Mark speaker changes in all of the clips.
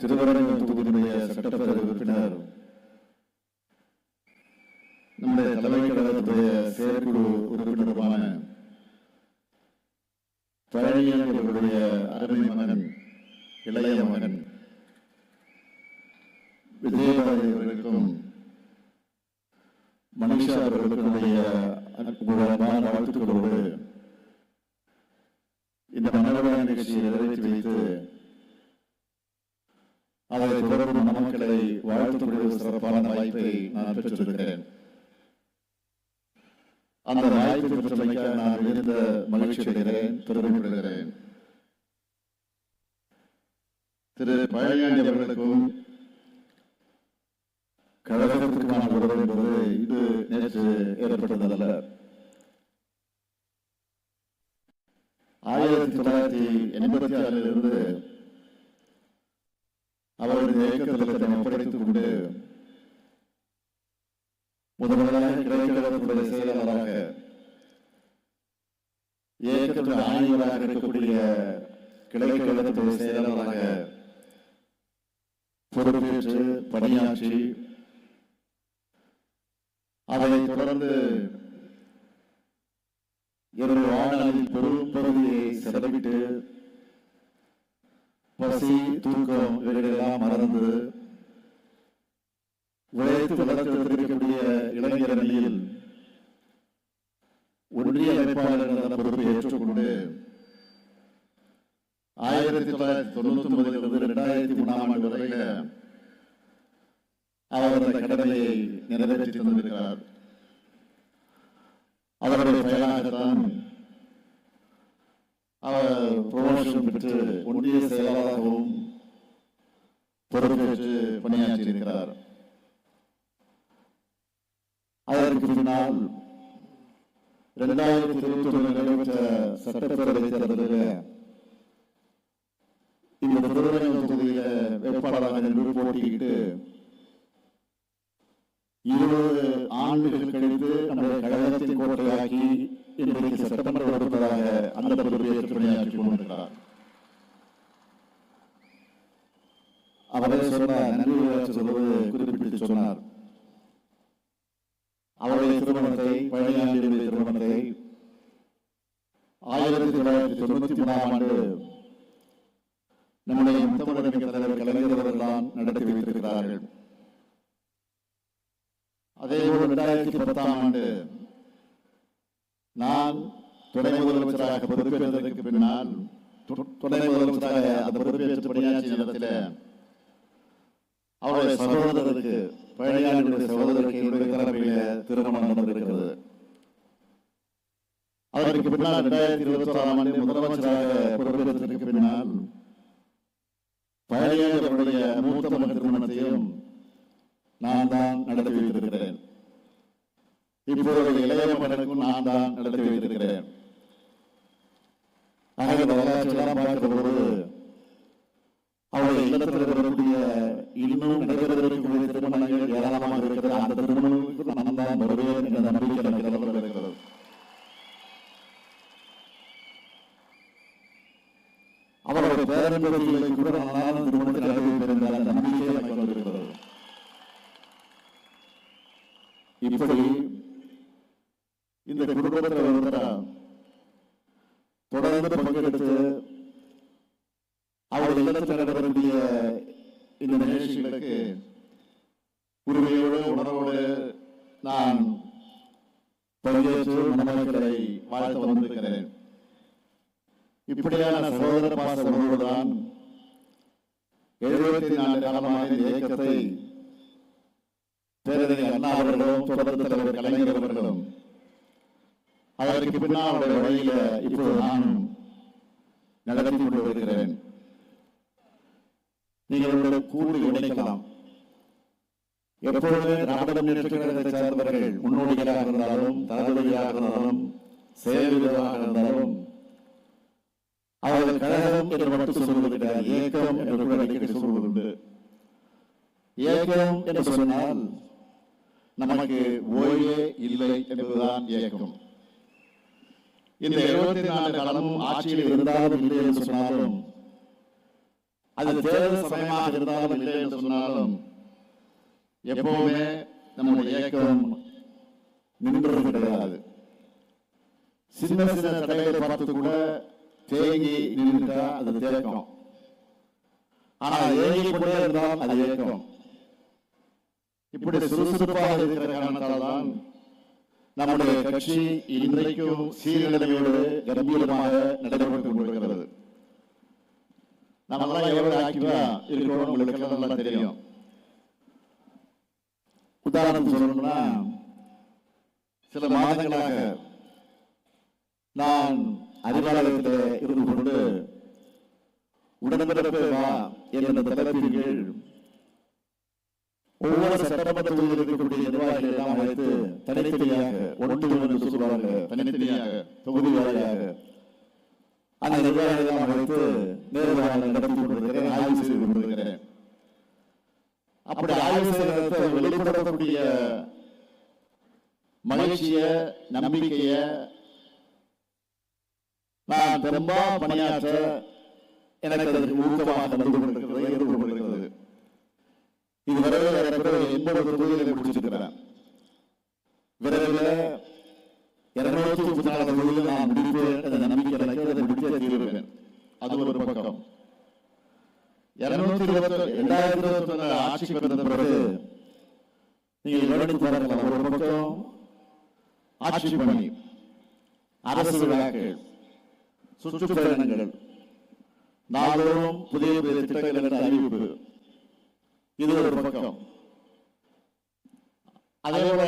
Speaker 1: திருவரங்கம் தொகுதியினுடைய சட்டப்பேரவை உறுப்பினர் நம்முடைய தலைமை கழகத்துடைய செயற்குழு உறுப்பினருமான பழனியன் அவர்களுடைய அருமை மகன் இளைய மகன் விஜயபாரதி அவர்களுக்கும் மனிஷா அவர்களுடைய வாழ்த்துக்களோடு இந்த மனவள நிகழ்ச்சியை நிறைவேற்றி வைத்து அதை தொடர்ந்து மக்களை வாழ்த்துக்கூடிய சிறப்பான வாய்ப்பை நான் பெற்றிருக்கிறேன். அந்த வாய்ப்பை பெற்றமைக்க நான் மிகுந்த மகிழ்ச்சி அடைகிறேன் பெருமைப்படுகிறேன் திரு பழனியாண்டி அவர்களுக்கும் கழகத்திற்கான உறவு என்பது இது நேற்று ஏற்பட்டதல்ல. ஆயிரத்தி தொள்ளாயிரத்தி எண்பத்தி ஆறிலிருந்து அவரது இயக்கத்தில் தன்னை ஒப்படைத்துக் கொண்டு முதன் முதலாக கிளைக்கழகத்துடைய செயலாளராக இயக்கத்துடைய ஆணையராக இருக்கக்கூடிய கிளைக்கழகத்துடைய செயலாளராக பொறுப்பேற்று பணியாற்றி அதைத் தொடர்ந்து என்னுடைய வாழ்நாளில் பெரும் பகுதியை செலவிட்டு பசி தூக்கம் இவைகளெல்லாம் மறந்து உழைத்து வளர்த்தெடுத்திருக்கக்கூடிய இளைஞர் அணியில் ஒன்றிய அமைப்பாளர் என்ற பொறுப்பை ஏற்றுக்கொண்டு ஆயிரத்தி தொள்ளாயிரத்தி தொண்ணூத்தி ஒன்பதிலிருந்து இரண்டாயிரத்தி மூணாம் ஆண்டு வரையில அவர் அந்த கடமையை நிறைவேற்றி தந்திருக்கிறார். அவருடைய பயனாகத்தான் அவர் ப்ரொமோஷன் பெற்று ஒன்றிய செயலாளராகவும் பொறுப்பேற்று பணியாற்றியிருக்கிறார். அதற்கு பின்னால் இரண்டாயிரத்தி இருபத்தி ஒன்று நடைபெற்ற சட்டப்பேரவை தேர்தலில் இந்த திருவரங்கம் தொகுதியில வேட்பாளராக நின்று போட்டியிட்டு இருபது ஆண்டுகள் கழித்து நம்முடைய கழகத்தின் கோட்டையாக்கி இன்றைக்கு செப்டம்பர் உறுப்பினராக அந்த பொறுப்பை ஏற்று கொண்டிருக்கிறார் அவரே சொன்னார் நன்றி உரையாற்ற சொல்வது குறிப்பிட்டு சொன்னார். அவருடைய திருமணத்தை பழனியாண்டியுடைய திருமணத்தை ஆயிரத்தி தொள்ளாயிரத்தி தொண்ணூத்தி மூணாம் ஆண்டு நம்முடைய முத்தமிழக தலைவர் கலைஞர் அவர்கள்தான் நடத்தி வைத்திருக்கிறார்கள். அதே போல் இரண்டாயிரத்தி பத்தாம் ஆண்டு நான் துணை முதலமைச்சராக பொறுப்பேற்றதற்கு பின்னால் துணை முதலமைச்சராக அந்த பொறுப்பேற்று பணியாற்றிய நேரத்தில் அவருடைய சகோதரருக்கு பழனியாளுடைய சகோதரருக்கு என்னுடைய தலைமையில திருமணம் நடந்திருக்கிறது. அதற்கு பின்னால் இரண்டாயிரத்தி இருபத்தி ஆறாம் ஆண்டு முதலமைச்சராக பொறுப்பேற்றதற்கு பின்னால் பழைய அவருடைய மூத்த மகன் திருமணத்தையும் நான் தான் நடத்தி வைத்திருக்கிறேன். இப்பொழுது இளைய மகனுக்கும் நான் தான் நடத்தி வைத்திருக்கிறேன். ஆக இந்த வரலாற்றெல்லாம் பார்க்கிற பொழுது அவருடைய இல்லத்தில் வரக்கூடிய இன்னும் நடைபெறவிருக்கக்கூடிய திருமணங்கள் ஏராளமாக இருக்கிறது. அந்த திருமணங்களுக்கு நான் தான் வருவேன் என்ற நம்பிக்கை எனக்கு நிலவரம் இருக்கிறது. அவருடைய பேரன்பர்களை கூட நானும் திருமணத்தில் நடத்தி வைத்திருந்த அந்த நம்பிக்கை எனக்கு வந்திருக்கிறது. இப்படி குடும்பத்தில் ஒருத்தரா தொடர்ந்து பங்கெடுத்து அவர்கள் இல்லத்தில் நடைபெறக்கூடிய இந்த நிகழ்ச்சிகளுக்கு உரிமையோடு உணர்வோடு நான் பங்கேற்று மணமக்களை வாழ்த்து வந்திருக்கிறேன். இப்படியான சகோதர பாச உணர்வுதான் எழுபத்தி நாலு காலமாக இந்த இயக்கத்தை பேரறிஞர் அண்ணா அவர்களும் தொடர்ந்து தலைவர் கலைஞர் அவர்களும் அதற்கு பின்னால் அவருடைய வழியில இப்போது நானும் நடத்தி கொண்டு வருகிறேன் நீங்கள் உங்களுடைய கூறு இணைக்கலாம். எப்பொழுது திராவிட முன்னேற்ற சேர்ந்தவர்கள் முன்னோடிகளாக இருந்தாலும் தளபதியாக இருந்தாலும் செயல்வீரராக இருந்தாலும் அவர்கள் கழகம் என்று மட்டும் சொல்வது கிடையாது இயக்கம் என்று கூட அடிக்கடி சொல்வதுண்டு. இயக்கம் என்று சொன்னால் நமக்கு ஓய்வே இல்லை என்பதுதான் இயக்கம். இந்த எழுபத்தி நாலு காலமும் ஆட்சியில் இருந்தாலும் இல்லை என்று சொன்னாலும் அது தேர்தல் சமயமாக இருந்தாலும் இல்லை என்று சொன்னாலும் எப்பவுமே நம்முடைய இயக்கம் நின்றது கிடையாது சின்ன சின்ன தடைகளை பார்த்து கூட தேங்கி நின்றுட்டா அது தேக்கம். ஆனால் ஏங்கி கூட இருந்தால் அது இயக்கம் இப்படி சுறுசுறுப்பாக இருக்கிற காரணத்தால் தான் நம்முடைய கட்சி இன்றைக்கும் சீர்நிலைமையோடு கம்பீரமாக நடைபெற்றுக் கொண்டிருக்கிறது. நம்மெல்லாம் எவ்வளவு ஆக்டிவா இருக்கிறோம் உங்களுக்கு நல்லா தெரியும். உதாரணம் சொல்லணும்னா சில மாதங்களாக நான் அறிவாலயத்தில் இருந்து கொண்டு உடன்பிறப்பே என்ற தலைப்பின் கீழ் ஒவ்வொரு சட்டமன்ற தொகுதியில் இருக்கக்கூடிய நிர்வாகிகள் எல்லாம் அழைத்து தனித்தனியாக ஒன்று என்று சொல்வார்கள் தனித்தனியாக தொகுதி வாரியாக. அந்த நிர்வாகிகள் எல்லாம் அழைத்து நேர்காணல் நடத்தி கொண்டிருக்கிறேன் ஆய்வு செய்து கொண்டிருக்கிறேன். அப்படி ஆய்வு செய்வதற்கு வெளிப்படுத்தக்கூடிய மகிழ்ச்சிய நம்பிக்கைய நான் பெரும்பா பணியாற்ற எனக்கு அதற்கு ஊக்கமாக நடந்து கொண்டிருக்கிறது இதுவரை எண்பது தொகுதிகளை முடிச்சிருக்கிறார் விரைவில் இருநூத்தி முப்பத்தி நாலு தொகுதியில் நான் முடிப்பேன் என்ற நம்பிக்கை எனக்கு அதை முடித்தே தீருவேன். அது ஒரு பக்கம். இருநூத்தி இருபத்தி இரண்டாயிரத்தி இருபத்தி ஒன்று ஆட்சிக்கு வந்த பிறகு நீங்கள் கவனித்து பாருங்கள் ஒரு பக்கம் ஆட்சி பணி அரசு விழாக்கள் சுற்றுப்பயணங்கள் நாள்தோறும் புதிய புதிய திட்டங்கள் என்ற அறிவிப்பு இது ஒரு பக்கம். அதே போல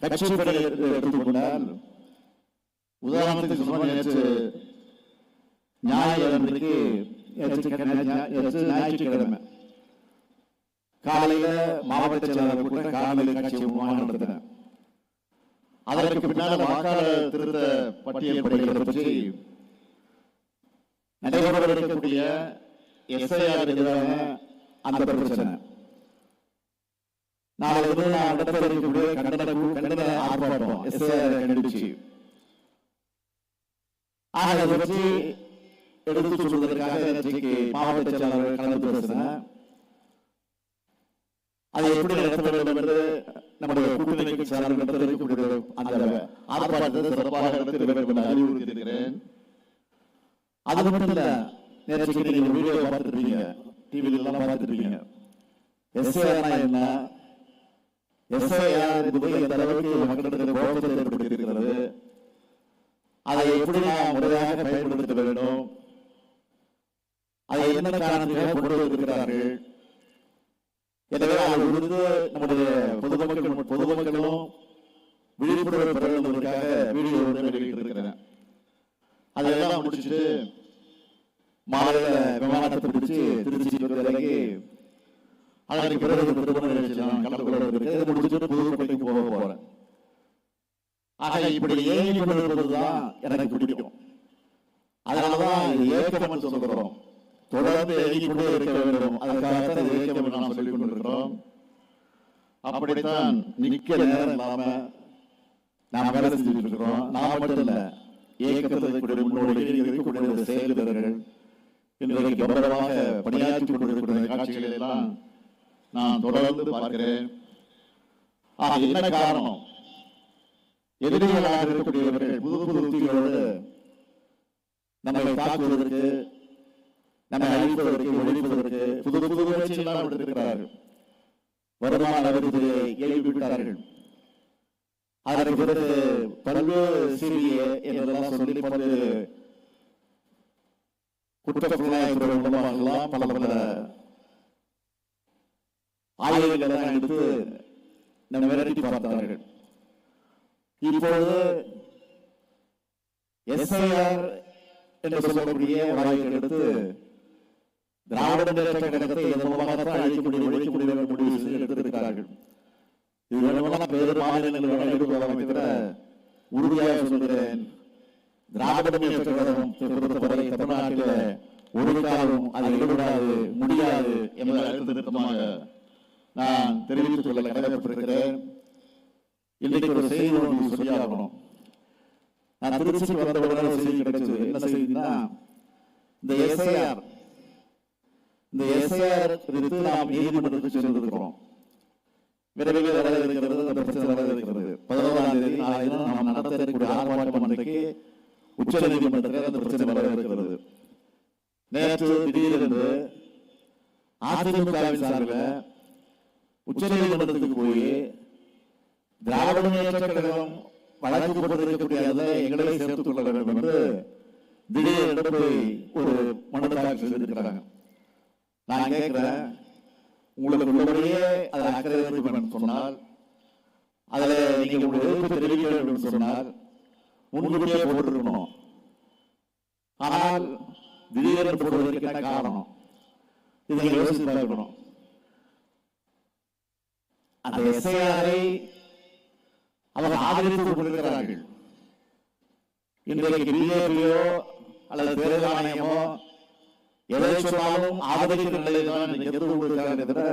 Speaker 1: கட்சி பணியை எடுத்துக்கொண்டால் உதாரணத்துக்கு சொன்ன நேற்று ஞாயிறு ஞாயிற்றுக்கிழமை. காலையில மாவட்ட செயலாளர் கூட காலையில் கட்சி நடத்தினேன் அதற்கு பின்னால் வாக்காளர் திருத்த பட்டியல் படைகளை பற்றி நடைபெற இருக்கக்கூடிய எஸ்ஐஆர் எதிரான அந்த பிரச்சனை. நாளை வந்து நான் நடத்த இருக்கக்கூடிய கண்டன கண்டன ஆர்ப்பாட்டம். எஸ்ஐஆர் கண்டிச்சு. ஆக அதை பற்றி எடுத்து சொல்வதற்காக நேற்றைக்கு மாவட்ட செயலாளர்கள் கலந்து பேசினேன் அதை எப்படி நடத்த வேண்டும் என்று நம்முடைய கூட்டணி செயலாளர் நடத்த இருக்கக்கூடிய அந்த ஆர்ப்பாட்டத்தை சிறப்பாக நடத்த வேண்டும் என்று அறிவுறுத்தியிருக்கிறேன். அது மட்டும் இல்ல நேற்றைக்கு நீங்கள் வீடியோ பார்த்துருப்பீங்க. டிவில எல்லாம் பார்த்துருப்பீங்க. எஸ்ஐஆர் என்ன? எஸ்ஐஆர் என்பது எந்த அளவுக்கு மக்களிடத்தில் கோபத்தை ஏற்படுத்தியிருக்கிறது? அதை எப்படி நாம் முறையாக பயன்படுத்த வேண்டும்? அதை என்ன காரணத்திற்காக கொண்டு வந்திருக்கிறார்கள்? எனவே அது குறித்து நம்முடைய பொதுமக்கள் பொதுமக்களும் விழிப்புணர்வு பெற வேண்டும் என்பதற்காக வீடியோ ஒன்று வெளியிட்டிருக்கிறேன். அதெல்லாம் முடிச்சுட்டு மாலையில விமானத்தை பிடிச்சு திருச்சி இறங்கி அதற்கு பிறகு திருமண நிகழ்ச்சியில் நான் கலந்து கொள்ள இருக்கிறேன் முடிச்சுட்டு புதுக்கோட்டைக்கு போக போறேன். ஆக இப்படி ஏங்கி கொண்டிருப்பதுதான் எனக்கு பிடிக்கும். அதனாலதான் இது ஏக்கம் என்று சொல்கிறோம் தொடர்ந்து ஏங்கி கொண்டே இருக்க வேண்டும். அதற்காகத்தான் இது ஏக்கம் நாம் சொல்லிக் கொண்டிருக்கிறோம். அப்படித்தான் நிக்க நேரம் இல்லாம நாம் வேலை செஞ்சுட்டு இருக்கிறோம். நான் மட்டும் இல்ல இயக்கத்திற்கு முன்னோடிகள் இருக்கக்கூடிய செயல் இன்றைக்கு கௌரவமாக பணியாற்றிக் கொண்டிருக்கிற காட்சிகளை எல்லாம் நான் தொடர்ந்து பார்க்கிறேன். ஆக என்ன காரணம்? எதிரிகளாக இருக்கக்கூடியவர்கள் புது புது உத்திகளோடு நம்மை தாக்குவதற்கு நம்மை அழிப்பதற்கு ஒழிப்பதற்கு புது புது முயற்சிகளாக எடுத்திருக்கிறார்கள். வருமான வரித்துறையை கேள்விப்பட்டார்கள். அதற்கு பிறகு பல்வேறு சிறிய என்றெல்லாம் சொல்லி பல்வேறு குற்றப்புலனாய்வுத்துறை மூலமாகலாம் பல பல ஆய்வுகள் எல்லாம் எடுத்து நம்ம விரட்டி பார்த்தார்கள். இப்பொழுது எஸ்ஐஆர் என்று சொல்லக்கூடிய வாய்ப்பு எடுத்து திராவிட முன்னேற்ற கழகத்தை இதன் மூலமாகத்தான் அழிக்கக்கூடிய ஒழிக்கக்கூடிய முடிவு செய்து எடுத்திருக்கிறார்கள். இது வேணுமெல்லாம் வேறு மாநிலங்கள் வழங்கிடுவதாக தவிர உறுதியாக சொல்கிறேன். திராவிட முன்னேற்ற கழகம் பொறுத்தவரை தமிழ்நாட்டில் ஒரு காலம் அது ஈடுபடாது முடியாது என்பதை அழுத்த திருத்தமாக நான் தெரிவித்துக் கொள்ள கடமைப்பட்டிருக்கிறேன். இன்றைக்கு ஒரு செய்தி ஒன்று சொல்லியாகணும் நான் திருச்சிக்கு வந்தவுடனே ஒரு செய்தி கிடைச்சது. என்ன செய்தின்னா இந்த எஸ்ஐஆர் இந்த எஸ்ஐஆர் குறித்து நாம் நீதிமன்றத்துக்கு சென்றிருக்கிறோம். விரைவில் வர இருக்கிறது அந்த பிரச்சனை வர இருக்கிறது பதினோராம் தேதி நாளை நாம் நடத்த ஆர்ப்பாட்டம் அன்றைக்கு உச்ச நீதிமன்றத்தில் அந்த பிரச்சனை வர இருக்கிறது நேற்று திடீரென்று அதிமுகவின் சார்பில் உச்ச நீதிமன்றத்துக்கு போய் திராவிட முன்னேற்ற கழகம் வழக்கு போட்டிருக்கக்கூடிய அதை எங்களை சேர்த்துக் கொள்ள வேண்டும் என்று திடீரென்று போய் ஒரு மனு தாக்கல் செய்திருக்கிறாங்க. நான் கேட்கிறேன் உங்களுக்கு உள்ளபடியே அதில் அக்கறை என்று சொன்னால் அதில் நீங்கள் உங்களுடைய எதிர்ப்பு தெரிவிக்க வேண்டும் என்று சொன்னால் முன்கூட்டியே போட்டிருக்கணும். ஆனால் திடீரென்று போடுவதற்கு என்ன காரணம்? இதை யோசித்து பார்க்கணும் அந்த எஸ்ஐஆரை அவங்க ஆதரித்து கொண்டிருக்கிறார்கள். இன்றைக்கு பிஜேபியோ அல்லது தேர்தல் ஆணையமோ எதை சொன்னாலும் ஆதரிக்கிற நிலையில் தான் எதிர்ப்பு கொடுக்கிறார்களே தவிர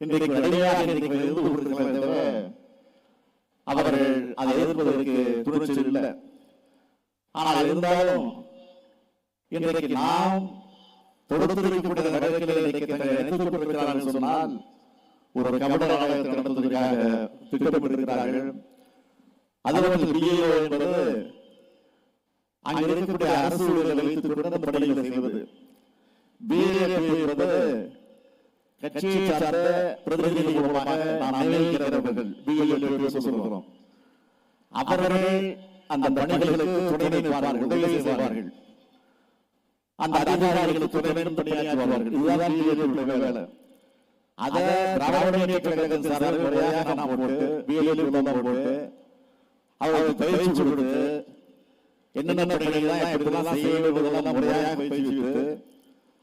Speaker 1: இன்றைக்கு கடுமையாக இன்றைக்கு எதிர்ப்பு கொடுக்கிறார்களே தவிர அவர்கள் எதிர்ப்பதற்கு துணிச்சல் இல்லை. ஆனால் இருந்தாலும் இன்றைக்கு நாம் தொடுத்திருக்கக்கூடிய நடவடிக்கைகளை சொன்னால் ஒரு கபட நாடகத்தை நடத்துவதற்காக திட்டமிட்டிருக்கிறார்கள். பிஏஓ என்பது அங்க இருக்கக்கூடிய அரசு ஊழியர்களை வைத்துக் கொண்டு அந்த பணிகளை செய்வது. பிஏபி என்பது கட்சியை சார்ந்த பிரதிநிதிகள் மூலமாக நாம் சொல்கிறோம். அவர்கள் அந்த பணிகளுக்கு துணை நிற்பார்கள் உதவி செய்வார்கள். அந்த அதிகாரிகளுக்கு துணை நின்று பணியாற்றுவார்கள். இதுதான் வேலை. அதை திராவிட முன்னேற்ற கழகம் சார்பில் முறையாக நாம் போட்டு பிஎல்ஏ போட்டு அவர்களுக்கு பயிற்சி கொடுத்து என்னென்ன பணிகள் தான் எப்படிலாம் செய்ய வேண்டுவதெல்லாம் முறையாக பயிற்சி கொடுத்து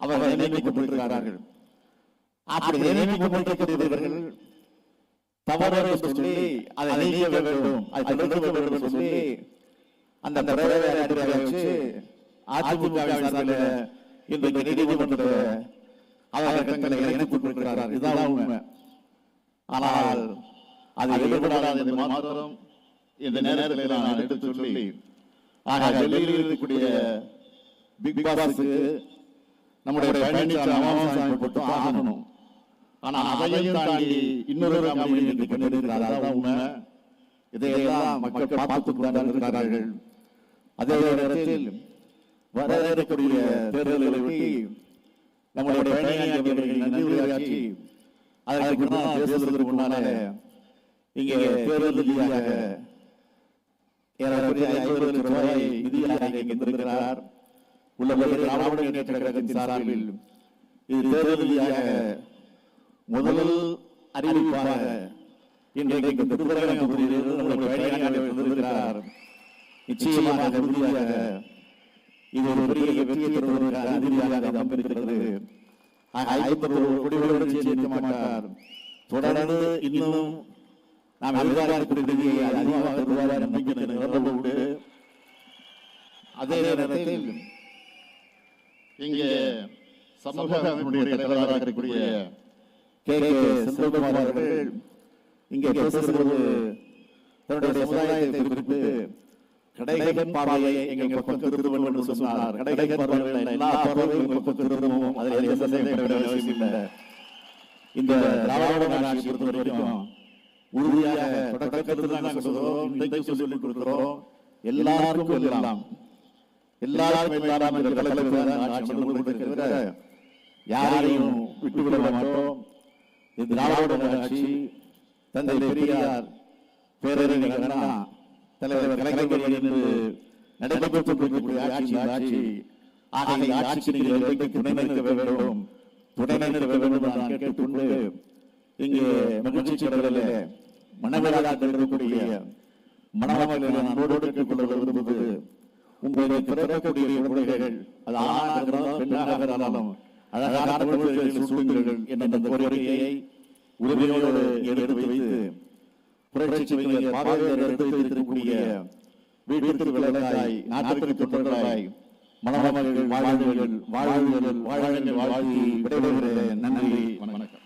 Speaker 1: அவர்கள் நியமிக்கப்பட்டிருக்கிறார்கள். அப்படி நியமிக்கப்பட்டிருக்கிறவர்கள் தவறு என்று சொல்லி அதை நீக்க வேண்டும் அதை தடுக்க வேண்டும் என்று சொல்லி அந்த பிறவை அடிப்படையாக வச்சு அதிமுக சார்பில் இன்றைக்கு நீதிமன்றத்தில் அவர்கள் தங்களை இணைத்துக் கொண்டிருக்கிறார்கள். இதுதான் உண்மை. ஆனால் அது வெளிப்படாத இந்த மாத்திரம் இந்த நேரத்தில் நான் எடுத்து சொல்லி ஆக டெல்லியில் இருக்கக்கூடிய பிக் பாஸுக்கு நம்முடைய பழனிசாமி ஆகணும். ஆனா அதையும் தாண்டி இன்னொரு காமெடி இன்றைக்கு பண்ணியிருக்கிறார் அதான் உண்மை. இதையெல்லாம் மக்கள் பார்த்துக் கொண்டுதான் இருக்கிறார்கள் அதே நேரத்தில் வர இருக்கக்கூடிய ஒட்டி நன்றி உரையாற்றி அதற்கு முன்னால் பேசுவதற்கு முன்னாலே இங்கே தேர்தல் ரீதியாக ஏறக்குறைய ஐம்பது ரூபாய் நிதியாக இங்கே தந்திருக்கிறார் உள்ளபடி திராவிட முன்னேற்ற கழகத்தின் சார்பில் இது தேர்தல் ரீதியாக முதல் அறிவிப்பாக இன்றைக்கு நம்முடைய நிச்சயமாக உறுதியாக இது ஒரு பெரிய வெற்றியை தருவதற்கு அறிகுறியாக அமைந்திருக்கிறது. ஐம்பது குடிகளோடு நிற்க மாட்டார். தொடர்ந்து இன்னும் நாம் நிதியை அதிகமாக தருவார் நம்பிக்கை நிரம்ப உண்டு அதே நேரத்தில் இங்கே சமூக அமைப்பினுடைய தலைவராக இருக்கக்கூடிய கே கே செந்தில்குமார் அவர்கள் இங்கே பேசுகிறது தன்னுடைய சமுதாயத்தை குறித்து கடைகள் பார்வையை எங்கள் பக்கம் திரும்ப வேண்டும் என்று சொன்னார். கடைகள் பார்வையில் எல்லா பார்வையும் எங்கள் பக்கம் திரும்பவும் அதில் எந்த வேண்டிய அவசியம் இல்லை. இந்த திராவிட ஆட்சி பொறுத்த வரைக்கும் உறுதியாக தொடக்கத்தில் நாங்கள் சொல்கிறோம். இன்றைக்கு சொல்லிக் கொடுக்கிறோம். எல்லாருக்கும் எல்லாம். எல்லாருக்கும் கொண்டிருக்கிறது. யாரையும் விட்டுவிட மாட்டோம். இந்த திராவிட ஆட்சி தந்தை பெரியார் பேரறிஞர் அண்ணா தலைவர் கலைஞர் என்று நடைபெற்றுக் கொண்டிருக்கக்கூடிய ஆட்சி ஆட்சி. ஆகிய இந்த ஆட்சிக்கு நீங்கள் என்றைக்கு துணை நிற்க வேண்டும். துணை நிற்க வேண்டும் என்று நான் கேட்டுக்கொண்டு இங்கே மகிழ்ச்சி கடலில் மனவிழா இருக்கக்கூடிய மணமக்களை நான் கேட்டுக் கொள்ள விரும்புவது உங்களுடைய பிறக்கக்கூடிய குழந்தைகள் அது ஆணாக இருந்தாலும் பெண்ணாக இருந்தாலும் அழகான குழந்தைகள் சூழ்நிலைகள் என்ற கோரிக்கையை உரிமையோடு எடுத்து வைத்து புரட்சி கவிஞர் பாரதியார் எடுத்து வைத்திருக்கக்கூடிய வீட்டிற்கு விளக்காய் நாட்டுக்கு தொண்டர்களாய் மணமகள் வாழ்வுகள் வாழ்வுகள் வாழ்வுகள் வாழ்த்தி விடைபெறுகிறேன். நன்றி. வணக்கம்.